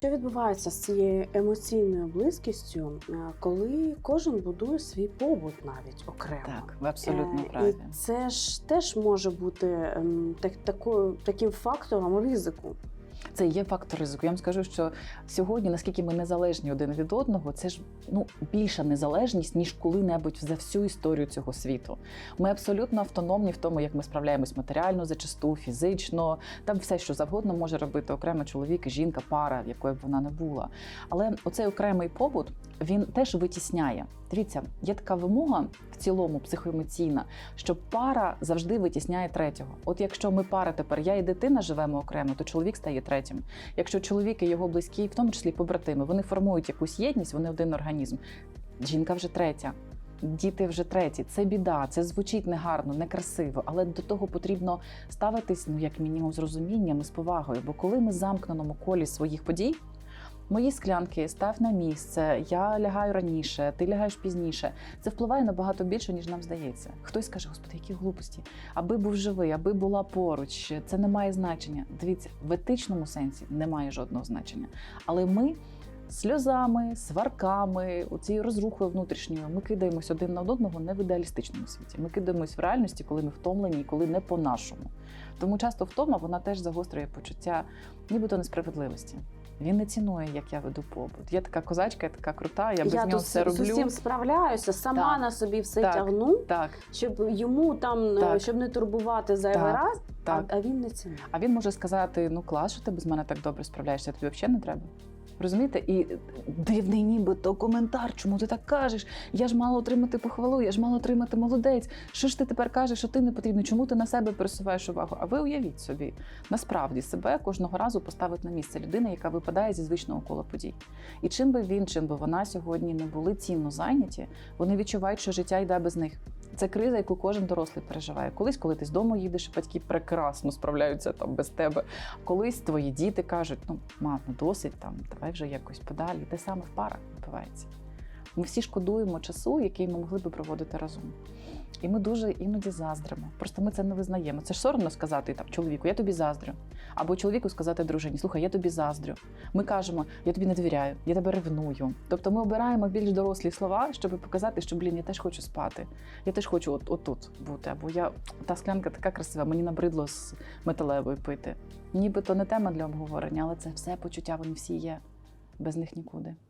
Що відбувається з цією емоційною близькістю, е, коли кожен будує свій побут навіть окремо? Так, ви абсолютно Е, праві. І це ж теж може бути ем, так, такою, таким фактором ризику. Це є фактор ризику. Я вам скажу, що сьогодні, наскільки ми незалежні один від одного, це ж ну більша незалежність ніж коли-небудь за всю історію цього світу. Ми абсолютно автономні в тому, як ми справляємось матеріально, зачасту, фізично. Там все, що завгодно може робити окремо чоловік, жінка, пара, якою б вона не була. Але оцей окремий побут він теж витісняє. Дивіться, є така вимога в цілому психоемоційна, що пара завжди витісняє третього. От якщо ми пара тепер, я і дитина живемо окремо, то чоловік стає третім. Якщо чоловік і його близькі, в тому числі побратими, вони формують якусь єдність, вони один організм. Жінка вже третя. Діти вже треті, це біда, це звучить негарно, некрасиво, але до того потрібно ставитись, ну як мінімум, з розумінням і з повагою. Бо коли ми замкненому колі своїх подій, мої склянки став на місце, я лягаю раніше, ти лягаєш пізніше. Це впливає набагато більше, ніж нам здається. Хтось каже, господи, які глупості, аби був живий, аби була поруч. Це не має значення. Дивіться, в етичному сенсі немає жодного значення. Але ми. Сльозами, сварками, цією розрухою внутрішньою ми кидаємось один на одного не в ідеалістичному світі. Ми кидаємось в реальності, коли ми втомлені і коли не по-нашому. Тому часто втома вона теж загострює почуття нібито несправедливості. Він не цінує, як я веду побут. Я така козачка, я така крута, я без я нього тут все з усім справляюся, сама Так. на собі все Так. тягну, Так, щоб йому там е, Так. щоб не турбувати зайвий раз, так. А, а він не цінує. А він може сказати: ну клас, що ти без мене так добре справляєшся, тобі взагалі не треба. Розумієте? І дивний нібито коментар, чому ти так кажеш? Я ж мала отримати похвалу, я ж мала отримати молодець. Що ж ти тепер кажеш, що ти не потрібний? Чому ти на себе пересуваєш увагу? А ви уявіть собі, насправді себе кожного разу поставить на місце людина, яка випадає зі звичного кола подій. І чим би він, чим би вона сьогодні не були цінно зайняті, вони відчувають, що життя йде без них. Це криза, яку кожен дорослий переживає. Колись, коли ти з дому їдеш, батьки прекрасно справляються там без тебе. Колись твої діти кажуть: ну, мам, ну досить там, давай вже якось подалі. Те саме в парах відбувається. Ми всі шкодуємо часу, який ми могли би проводити разом. І ми дуже іноді заздримо. Просто ми це не визнаємо. Це ж соромно сказати там чоловіку, я тобі заздрю. Або чоловіку сказати дружині, слухай, я тобі заздрю. Ми кажемо, я тобі не довіряю, я тебе ревную. Тобто ми обираємо більш дорослі слова, щоб показати, що блін, я теж хочу спати. Я теж хочу от, отут бути. Або я та склянка така красива, мені набридло з металевою пити. Нібито не тема для обговорення, але це все почуття, вони всі є. Без них нікуди.